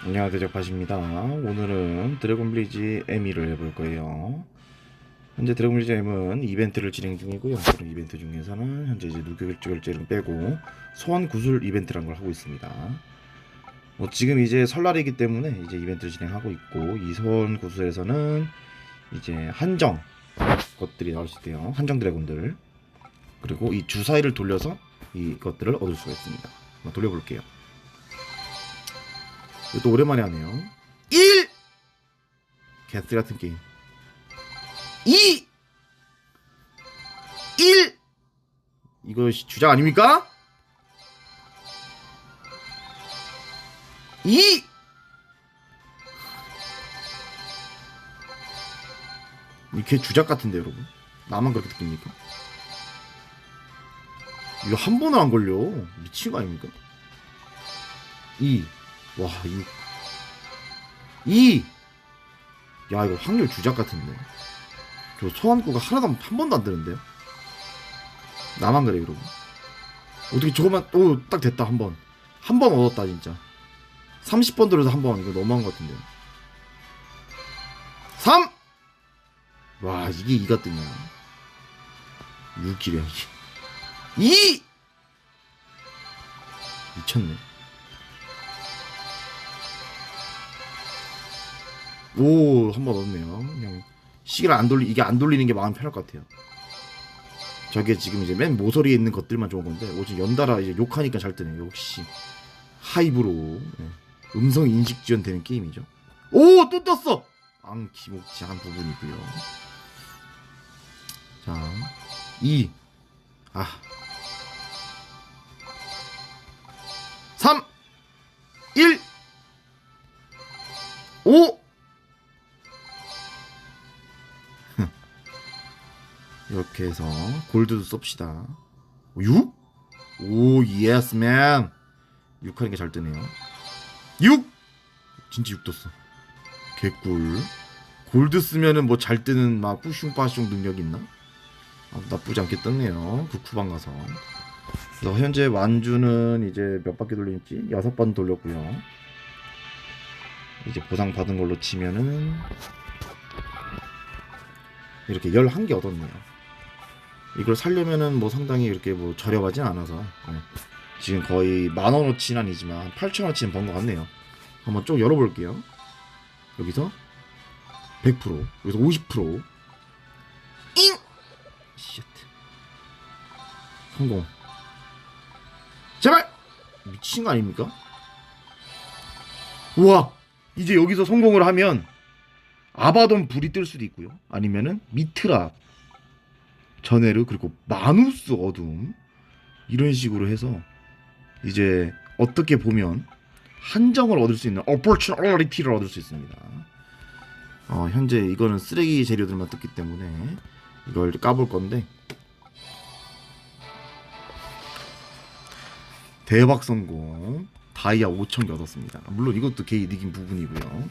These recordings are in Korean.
안녕하세요. 대적팟입니다. 오늘은 드래곤 블리지 M을 해볼 거예요. 현재 드래곤 블리지 M은 이벤트를 진행 중이고요. 그런 이벤트 중에서는 현재 이제 누교결제를 빼고 소환 구슬 이벤트라는 걸 하고 있습니다. 뭐 지금 이제 설날이기 때문에 이제 이벤트를 진행하고 있고 이 소환 구슬에서는 이제 한정 것들이 나올 수 있대요. 한정 드래곤들. 그리고 이 주사위를 돌려서 이것들을 얻을 수가 있습니다. 돌려볼게요 이것도 오랜만에 하네요. 1! 개쓰 같은 게임. 2! 1! 이거 시- 주작 아닙니까? 2! 이게 주작 같은데 여러분 나만 그렇게 느낍니까? 이거 한 번은 안 걸려 미친 거 아닙니까? 2 와, 6. 2! 야, 이거 확률 주작 같은데. 저 소환구가 하나도 한 번도 안 되는데요? 나만 그래, 여러분. 어떻게 저거만, 오, 딱 됐다, 한 번. 한 번 얻었다, 진짜. 30번 들어서 한 번, 이거 너무한 것 같은데요. 3! 와, 이게 2가 뜨냐. 6이래, 이게. 2! 미쳤네. 오, 한 번 얻네요. 시계를 안 돌리 이게 안 돌리는 게 마음 편할 것 같아요. 저게 지금 이제 맨 모서리에 있는 것들만 좋은 건데, 오직 연달아 이제 욕하니까 잘 뜨네요. 역시 하이브로 네. 음성 인식 지원되는 게임이죠. 오, 또 떴어. 앙키목지한 부분이고요. 자, 2 아. 3 1 5 이렇게 해서 골드도 쏩시다. 6? 오, 예스 맨. 6 하는 게 잘 뜨네요. 6! 진짜 6 떴어. 개꿀. 골드 쓰면은 뭐 잘 뜨는 막 뿌슝빠슝 능력 있나? 아, 나쁘지 않게 떴네요. 그 쿠방 가서. 그래서 현재 완주는 이제 몇 바퀴 돌렸지? 여섯 번 돌렸고요. 이제 보상 받은 걸로 치면은 이렇게 11개 얻었네요. 이걸 살려면은 뭐 상당히 이렇게 뭐 저렴하진 않아서 네. 지금 거의 만 원어치는 아니지만 8천 원어치는 번 것 같네요. 한번 쭉 열어볼게요. 여기서 100% 여기서 50% 잉! 쉣 성공 제발! 미친 거 아닙니까? 우와 이제 여기서 성공을 하면 아바돈 불이 뜰 수도 있고요 아니면은 미트라 전에르 그리고 마누스 어둠 이런 식으로 해서 이제 어떻게 보면 한정을 얻을 수 있는 opportunity를 얻을 수 있습니다. 어, 현재 이거는 쓰레기 재료들만 떴기 때문에 이걸 까볼 건데 대박 성공 다이아 5,000개 얻었습니다. 물론 이것도 개이 이긴 부분이고요.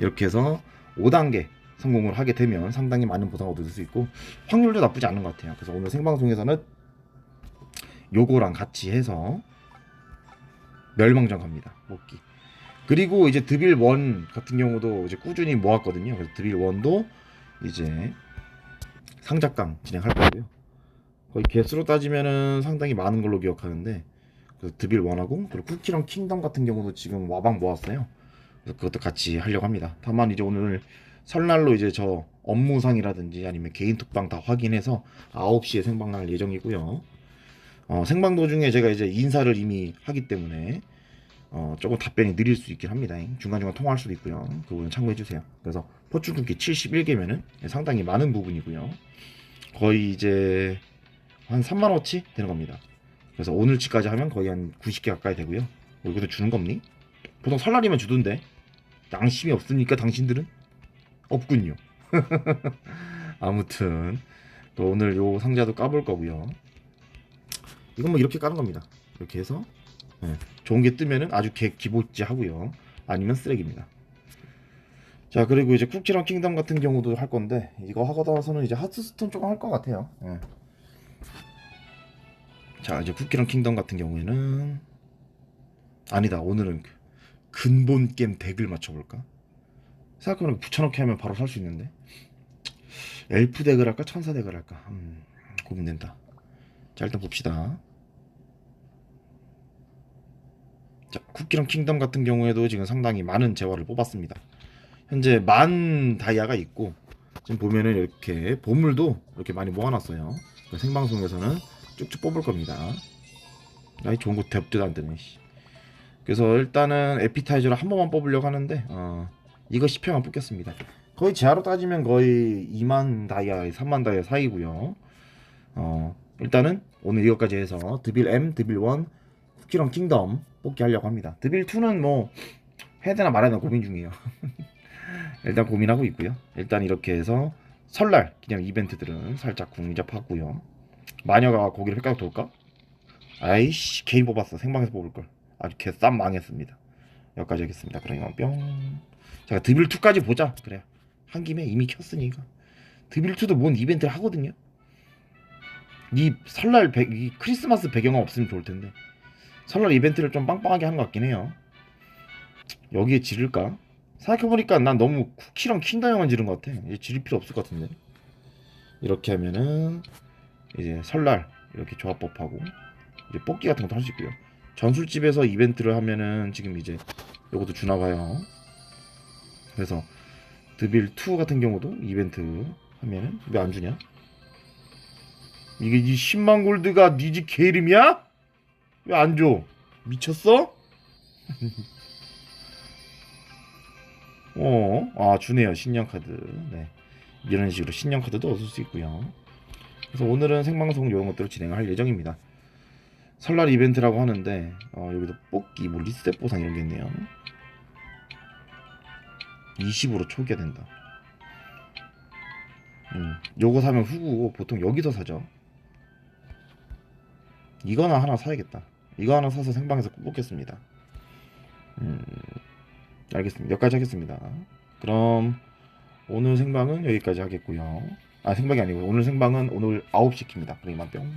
이렇게 해서 5단계 성공을 하게 되면 상당히 많은 보상을 얻을 수 있고 확률도 나쁘지 않은 것 같아요. 그래서 오늘 생방송에서는 요거랑 같이 해서 멸망전 갑니다. 먹기. 그리고 이제 드빌 원 같은 경우도 이제 꾸준히 모았거든요. 그래서 드빌 원도 이제 상작강 진행할 거고요. 거의 개수로 따지면은 상당히 많은 걸로 기억하는데 그래서 드빌 원하고 그리고 쿠키랑 킹덤 같은 경우도 지금 와방 모았어요. 그래서 그것도 같이 하려고 합니다. 다만 이제 오늘 설날로 이제 저 업무상이라든지 아니면 개인 톡방 다 확인해서 9시에 생방할 예정이고요. 어, 생방 도중에 제가 이제 인사를 이미 하기 때문에 어, 조금 답변이 느릴 수 있긴 합니다. 중간중간 통화할 수도 있고요. 그 부분 참고해 주세요. 그래서 포춘 끊기 71개면은 상당히 많은 부분이고요. 거의 이제 한 3만 원치 되는 겁니다. 그래서 오늘치까지 하면 거의 한 90개 가까이 되고요. 뭐 이것도 주는 겁니? 보통 설날이면 주던데 양심이 없으니까 당신들은 없군요. 아무튼 또 오늘 요 상자도 까볼 거고요. 이건 뭐 이렇게 까는 겁니다. 이렇게 해서 예, 좋은 게 뜨면은 아주 개 기본지 하고요. 아니면 쓰레기입니다. 자 그리고 이제 쿠키랑 킹덤 같은 경우도 할 건데 이거 하고 나서는 이제 하트스톤 조금 할 것 같아요. 예. 자 이제 쿠키랑 킹덤 같은 경우에는 아니다 오늘은 그 근본 게임 덱을 맞춰볼까? 생각해보니까 붙여넣기 하면 바로 살 수 있는데? 엘프 덱을 할까? 천사 덱을 할까? 음, 고민된다. 자 일단 봅시다. 자 쿠키랑 킹덤 같은 경우에도 지금 상당히 많은 재화를 뽑았습니다. 현재 만 다이아가 있고 지금 보면은 이렇게 보물도 이렇게 많이 모아놨어요. 그러니까 생방송에서는 쭉쭉 뽑을 겁니다. 아이 좋은 거 대업도 안 되네 씨. 그래서 일단은 에피타이저를 한 번만 뽑으려고 하는데 어, 이거 10회만 뽑겠습니다. 거의 제하로 따지면 거의 2만 다이아, 3만 다이아 사이고요. 어, 일단은 오늘 이것까지 해서 드빌 M, 드빌 1, 쿠키런 킹덤 뽑기 하려고 합니다. 드빌 2는 뭐 해야 되나 말아야 되나 고민 중이에요. 일단 고민하고 있고요. 일단 이렇게 해서 설날 기념 이벤트들은 살짝 궁잡하고요. 마녀가 고기를 획각 돌까? 아이씨 개인 뽑았어 생방에서 뽑을 걸 아주 개쌈 망했습니다 여기까지 하겠습니다 그럼 이만 뿅 제가 드빌 2까지 보자. 그래 한 김에 이미 켰으니까 드빌 2도 뭔 이벤트를 하거든요. 이 설날 배, 이 크리스마스 배경은 없으면 좋을 텐데. 설날 이벤트를 좀 빵빵하게 하는 것 같긴 해요. 여기에 지를까? 생각해보니까 난 너무 쿠키랑 킨더형만 지른 것 같아. 이제 지를 필요 없을 것 같은데. 이렇게 하면은 이제 설날 이렇게 조합법하고 이제 뽑기 같은 것도 할 수 있고요. 전술집에서 이벤트를 하면은 지금 이제 요것도 주나 봐요. 그래서 드빌 2 같은 경우도 이벤트 하면은 왜 안 주냐? 이게 이 10만 골드가 니집 개이름이야? 왜 안 줘? 미쳤어? 어, 아 주네요 신년 카드. 네, 이런 식으로 신년 카드도 얻을 수 있고요. 그래서 오늘은 생방송 이런 것들을 진행할 예정입니다. 설날 이벤트라고 하는데 어, 여기도 뽑기 뭐 리셋 보상 이런 게 있네요 20으로 초기화 된다. 음, 요거 사면 후구고 보통 여기서 사죠. 이거나 하나 사야겠다. 이거 하나 사서 생방에서 뽑겠습니다. 음, 알겠습니다. 여기까지 하겠습니다. 그럼 오늘 생방은 여기까지 하겠고요. 아 생방이 아니고 오늘 생방은 오늘 9시 킵니다. 그럼 이만 뿅